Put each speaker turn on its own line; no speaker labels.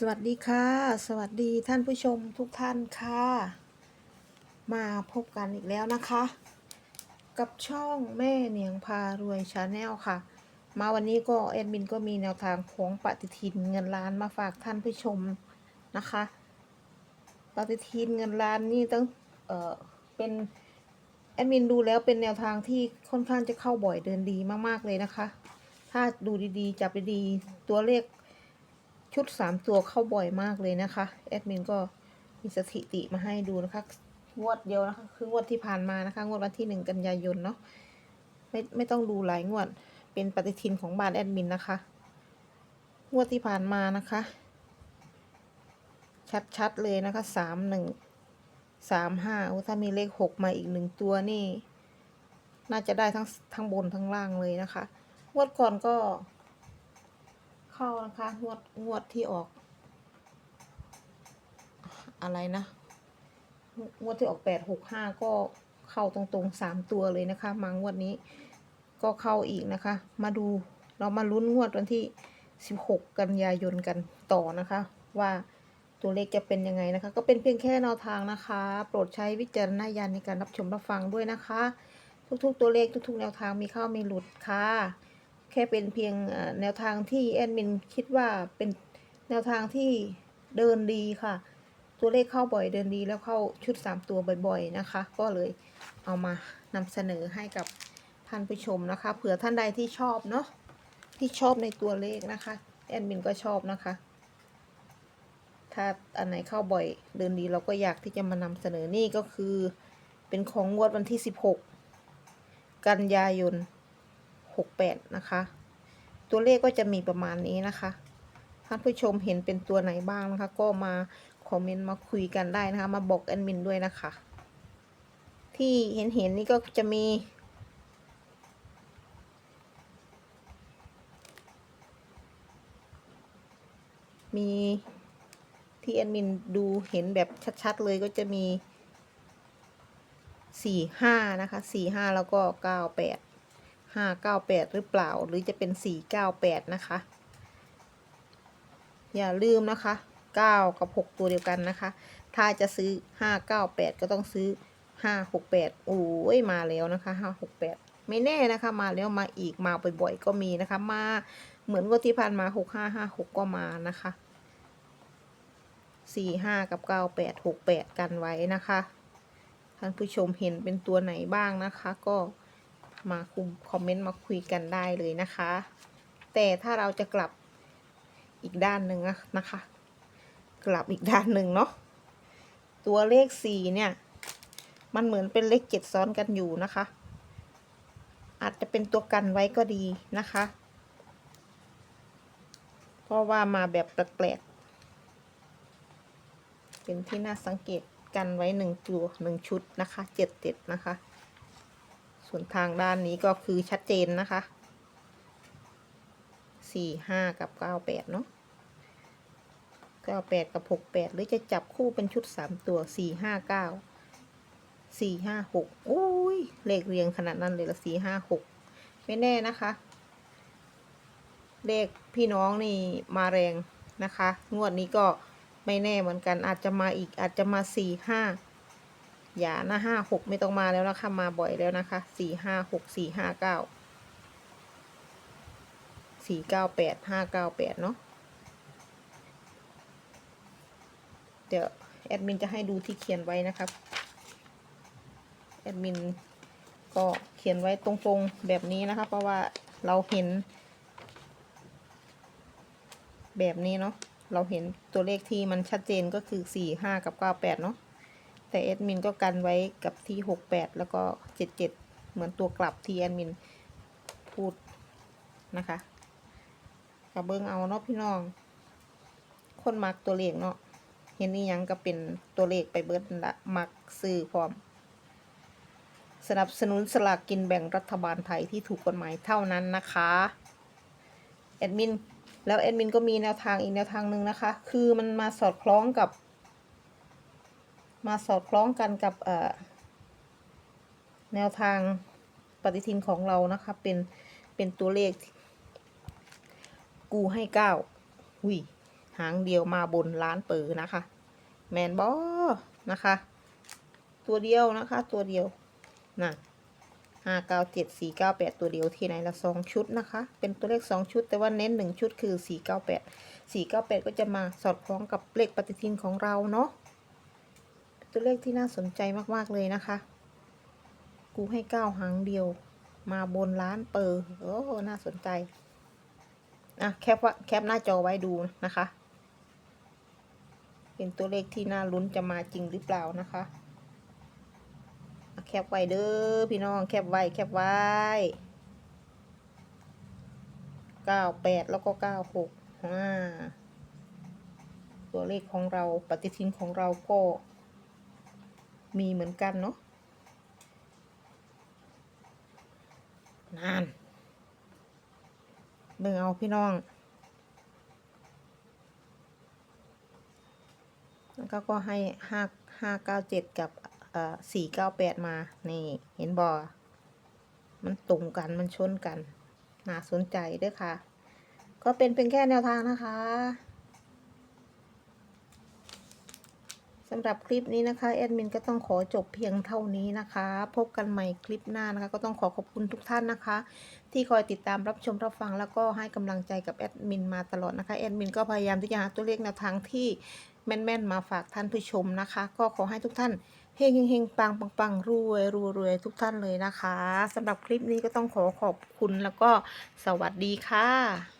สวัสดีค่ะ สวัสดีท่านผู้ชมทุกท่านค่ะ มาพบกันอีกแล้วนะคะ กับช่องแม่เหนียงพารวยชาแนลค่ะ มาวันนี้ก็แอดมินก็มีแนวทางของปฏิทินเงินล้านมาฝากท่านผู้ชมนะคะ ปฏิทินเงินล้านนี่ต้องเอ่อเป็นแอดมินดูแล้วเป็นแนวทางที่ค่อนข้างจะเข้าบ่อยเดินดีมากๆเลยนะคะ ถ้าดูดีๆจับดีๆตัวเลข ชุดสามตัวเข้าบ่อยมากเลยนะคะ แอดมินก็มีสถิติมาให้ดูนะคะ งวดเดียวนะคะ คืองวดที่ผ่านมานะคะ งวดวันที่หนึ่งกันยายนเนาะ ไม่ไม่ต้องดูหลายงวด เป็นปฏิทินของบ้านแอดมินนะคะ งวดที่ผ่านมานะคะ ชัดๆเลยนะคะสามหนึ่งสามห้าถ้ามีเลขหกมาอีกหนึ่งตัวนี่ น่าจะได้ทั้งทั้งบนทั้งล่างเลยนะคะ งวดก่อนก็ เข้านะคะงวดงวดที่ออก อะไรนะงวดที่ออกแปดหกห้าก็เข้าตรงๆสามตัวเลยนะคะ มางวดนี้ ก็เข้าอีกนะคะ มาดูเรามาลุ้นงวดวันที่สิบหกกันยายนกันต่อนะคะ ว่าตัวเลขจะเป็นยังไงนะคะ ก็เป็นเพียงแค่แนวทางนะคะ โปรดใช้วิจารณญาณในการรับชมรับฟังด้วยนะคะ ทุกๆ ตัวเลขทุก ๆ แนวทางมีเข้ามีหลุดค่ะ แค่เป็นเพียงแนวทางที่แอดมินคิดว่าเป็นแนวทางที่เดินดีค่ะ ตัวเลขเข้าบ่อยเดินดีแล้วเข้าชุด 3 ตัวบ่อยๆนะคะ ก็เลยเอามานำเสนอให้กับท่านผู้ชมนะคะ เผื่อท่านใดที่ชอบเนาะที่ชอบในตัวเลขนะคะ แอดมินก็ชอบนะคะ ถ้าอันไหนเข้าบ่อยเดินดีเราก็อยากที่จะมานำเสนอนี่ก็คือ เป็นของงวดวันที่ 16 กันยายน 68 นะคะ ตัวเลขก็จะมีประมาณนี้นะคะท่านผู้ชมเห็นเป็นตัวไหนบ้างนะคะ ก็มาคอมเมนต์มาคุยกันได้นะคะ มาบอกแอดมินด้วยนะคะ ที่เห็นเห็นนี่ก็จะมีมีที่แอดมินดูเห็นแบบชัดๆเลยก็จะมีสี่ห้านะคะสี่ห้าแล้วก็เก้าแปด ห้าเก้าแปดหรือเปล่า หรือจะเป็นสี่เก้าแปดนะคะ อย่าลืมนะคะเก้ากับหกตัวเดียวกันนะคะ ถ้าจะซื้อห้าเก้าแปดก็ต้องซื้อห้าหกแปดโอ้ยมาแล้วนะคะห้าหกแปดไม่แน่นะคะ มาแล้วมาอีกมาบ่อยๆก็มีนะคะ มาเหมือนว่าที่ผ่านมาหกห้าห้าหกก็มานะคะสี่ห้ากับเก้าแปดหกแปดกันไว้นะคะ ท่านผู้ชมเห็นเป็นตัวไหนบ้างนะคะก็ มาคุมคอมเมนต์มาคุยกันได้เลยนะคะ แต่ถ้าเราจะกลับอีกด้านหนึ่งนะคะ กลับอีกด้านหนึ่งเนาะตัวเลขสี่เนี่ย มันเหมือนเป็นเลขเจ็ดซ้อนกันอยู่นะคะ อาจจะเป็นตัวกันไว้ก็ดีนะคะ เพราะว่ามาแบบแปลกๆเป็นที่น่าสังเกตกันไว้หนึ่งตัวหนึ่งชุดนะคะเจ็ดเจ็ดนะคะ ส่วนทางด้านนี้ก็คือชัดเจนนะคะสี่ห้ากับเก้าแปดเนาะเก้าแปดกับหกแปดหรือจะจับคู่เป็นชุดสามตัวสี่ห้าเก้าสี่ห้าหกโอ้ยเลขเรียงขนาดนั้นเลยละสี่ห้าหกไม่แน่นะคะ เลขพี่น้องนี่มาแรงนะคะ งวดนี้ก็ไม่แน่เหมือนกันอาจจะมาอีกอาจจะมาสี่ห้า อย่านะห้าหกไม่ต้องมาแล้วนะคะมาบ่อยแล้วนะคะสี่ห้าหกสี่ห้าเก้าสี่เก้าแปดห้าเก้าแปดเนาะเดี๋ยวแอดมินจะให้ดูที่เขียนไว้นะครับแอดมินก็เขียนไว้ตรงๆแบบนี้นะคะ เพราะว่าเราเห็น แบบนี้เนาะเราเห็นตัวเลขที่มันชัดเจนก็คือสี่ห้ากับเก้าแปดเนาะ แต่แอดมินก็กันไว้กับที่หกแปดแล้วก็เจ็ดเจ็ดเหมือนตัวกลับที่แอดมินพูดนะคะกับเบิ้งเอาเนาะพี่น้อง คนมักตัวเลขเนาะเห็นนี่ยังก็เป็นตัวเลขไปเบิดละมักซื้อพร้อม สนับสนุนสลากกินแบ่งรัฐบาลไทยที่ถูกกฎหมายเท่านั้นนะคะแอดมินแล้วแอดมินก็มีแนวทางอีกแนวทางหนึ่งนะคะ คือมันมาสอดคล้องกับ มาสอดคล้องกันกับแนวทางปฏิทินของเรานะคะ เป็นเป็นตัวเลข กูให้เก้าหุยหางเดียวมาบนล้านเปิดนะคะ แมนบอนะคะ ตัวเดียวนะคะ ตัวเดียวน่ะห้าเก้าเจ็ดสี่เก้าแปดตัวเดียวที่ไหนละสองชุดนะคะ เป็นตัวเลขสองชุด แต่ว่าเน้นหนึ่งชุดคือสี่เก้าแปดสี่เก้าแปดก็จะมาสอดคล้องกับเลขปฏิทินของเราเนาะ ตัวเลขที่น่าสนใจมากๆเลยนะคะ กูให้เก้าหางเดียว มาบนล้านเปอร์โอ้น่าสนใจอะแคปว่าแคปหน้าจอไว้ดูนะคะ เป็นตัวเลขที่น่าลุ้นจะมาจริงหรือเปล่านะคะอะแคปไว้เด้อพี่น้องแคปไว้แคปไว้เก้าแปดแล้วก็เก้าหกอ่าตัวเลขของเราปฏิทินของเราก็ มีเหมือนกันเนาะนานเบิ่งเอาพี่น้อง แล้วก็ก็ให้ห้าห้าเก้าเจ็ดกับเอ่อสี่เก้าแปดมา นี่ เห็นบอมันตรงกันมันชนกัน น่าสนใจด้วยค่ะ ก็เป็นเป็นแค่แนวทางนะคะ สำหรับคลิปนี้นะคะแอดมินก็ต้องขอจบเพียงเท่านี้นะคะ พบกันใหม่คลิปหน้านะคะ ก็ต้องขอขอบคุณทุกท่านนะคะ ที่คอยติดตามรับชมรับฟัง แล้วก็ให้กำลังใจกับแอดมินมาตลอดนะคะแอดมินก็พยายามที่จะหาตัวเลขแนวทางที่แม่นๆมาฝากท่านผู้ชมนะคะ ก็ขอให้ทุกท่านเฮงเฮงๆปังปังปังรวยรวยรวยทุกท่านเลยนะคะสำหรับคลิปนี้ก็ต้องขอขอบคุณแล้วก็สวัสดีค่ะ